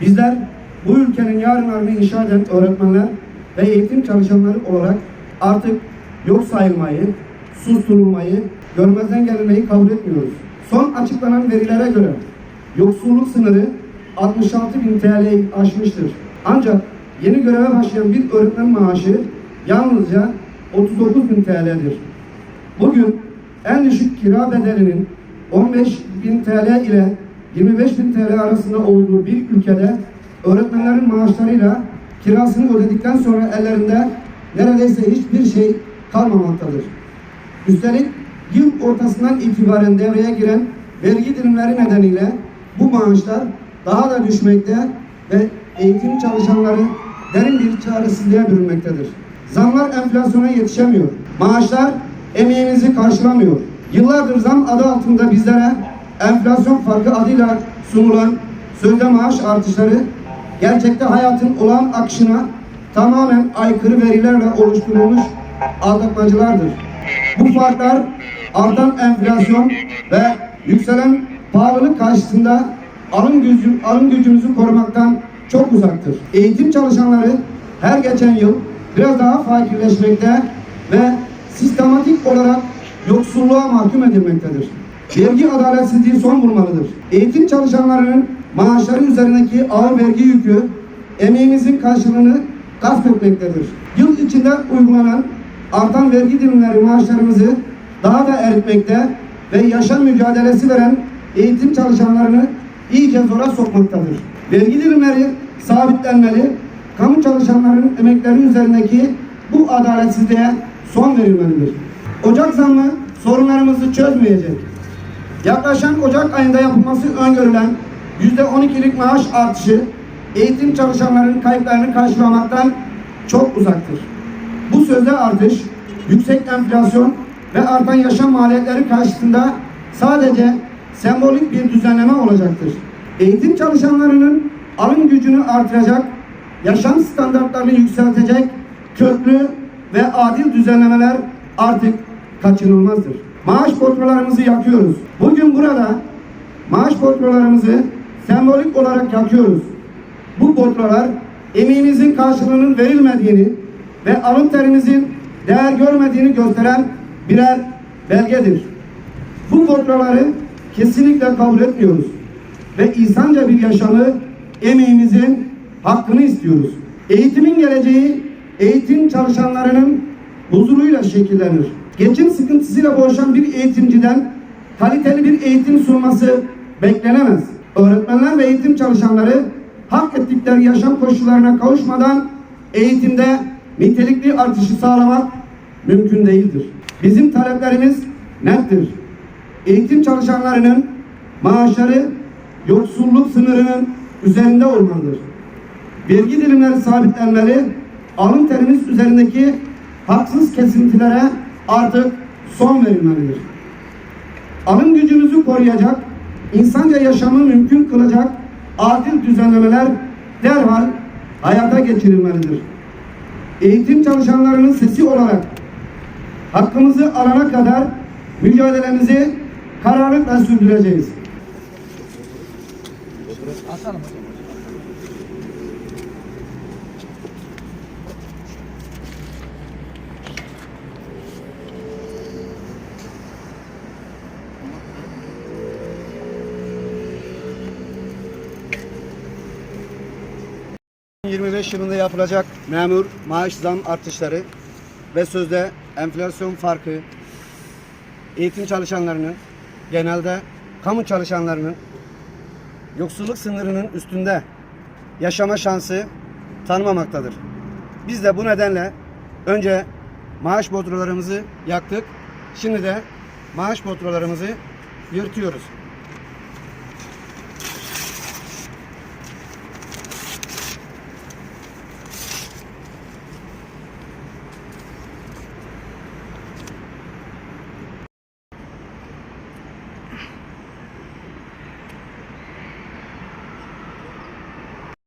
Bizler bu ülkenin yarınlarını inşa eden öğretmenler ve eğitim çalışanları olarak artık yok sayılmayı, susturulmayı, görmezden gelinmeyi kabul etmiyoruz. Son açıklanan verilere göre yoksulluk sınırı 66 bin TL'yi aşmıştır. Ancak yeni göreve başlayan bir öğretmen maaşı yalnızca 39 bin TL'dir. Bugün en düşük kira bedelinin 15 bin TL ile 25 bin TL arasında olduğu bir ülkede öğretmenlerin maaşlarıyla kirasını ödedikten sonra ellerinde neredeyse hiçbir şey kalmamaktadır. Üstelik yıl ortasından itibaren devreye giren vergi dilimleri nedeniyle bu maaşlar daha da düşmekte ve eğitim çalışanları derin bir çaresizliğe bürünmektedir. Zamlar enflasyona yetişemiyor. Maaşlar emeğimizi karşılamıyor. Yıllardır zam adı altında bizlere enflasyon farkı adıyla sunulan sözde maaş artışları gerçekte hayatın olağan akışına tamamen aykırı verilerle oluşturulmuş aldatmacılardır. Bu farklar artan enflasyon ve yükselen pahalılık karşısında alım, gücü, alım gücümüzü korumaktan çok uzaktır. Eğitim çalışanları her geçen yıl biraz daha fakirleşmekte ve sistematik olarak yoksulluğa mahkum edilmektedir. Vergi adaletsizliği son bulmalıdır. Eğitim çalışanlarının maaşları üzerindeki ağır vergi yükü emeğimizin karşılığını gasp etmektedir. Yıl içinde uygulanan artan vergi dilimleri maaşlarımızı daha da eritmekte ve yaşam mücadelesi veren eğitim çalışanlarını iyice zora sokmaktadır. Vergi dilimleri sabitlenmeli, kamu çalışanlarının emekleri üzerindeki bu adaletsizliğe son verilmelidir. Ocak zammı sorunlarımızı çözmeyecek. Yaklaşan Ocak ayında yapılması öngörülen %12'lik maaş artışı eğitim çalışanlarının kayıplarını karşılamaktan çok uzaktır. Bu sözde artış yüksek enflasyon ve artan yaşam maliyetleri karşısında sadece sembolik bir düzenleme olacaktır. Eğitim çalışanlarının alım gücünü artıracak, yaşam standartlarını yükseltecek köklü ve adil düzenlemeler artık kaçınılmazdır. Maaş borçlarımızı yakıyoruz. Bugün burada maaş borçlarımızı sembolik olarak yakıyoruz. Bu borçlar emeğimizin karşılığının verilmediğini ve alın terimizin değer görmediğini gösteren birer belgedir. Bu borçları kesinlikle kabul etmiyoruz ve insanca bir yaşamı emeğimizin hakkını istiyoruz. Eğitimin geleceği eğitim çalışanlarının huzuruyla şekillenir. Geçim sıkıntısıyla boğuşan bir eğitimciden kaliteli bir eğitim sunması beklenemez. Öğretmenler ve eğitim çalışanları hak ettikleri yaşam koşullarına kavuşmadan eğitimde nitelikli artışı sağlamak mümkün değildir. Bizim taleplerimiz nettir. Eğitim çalışanlarının maaşları yoksulluk sınırının üzerinde olmalıdır. Vergi dilimleri sabitlenmeli, alım terimiz üzerindeki haksız kesintilere artık son verilmelidir. Alım gücümüzü koruyacak, insanca yaşamı mümkün kılacak adil düzenlemeler derhal hayata geçirilmelidir. Eğitim çalışanlarının sesi olarak hakkımızı alana kadar mücadelemizi kararlılıkla sürdüreceğiz. Atalım 2025 yılında yapılacak memur maaş zam artışları ve sözde enflasyon farkı eğitim çalışanlarının genelde kamu çalışanlarının yoksulluk sınırının üstünde yaşama şansı tanımamaktadır. Biz de bu nedenle önce maaş bodrolarımızı yaktık. Şimdi de maaş bodrolarımızı yırtıyoruz.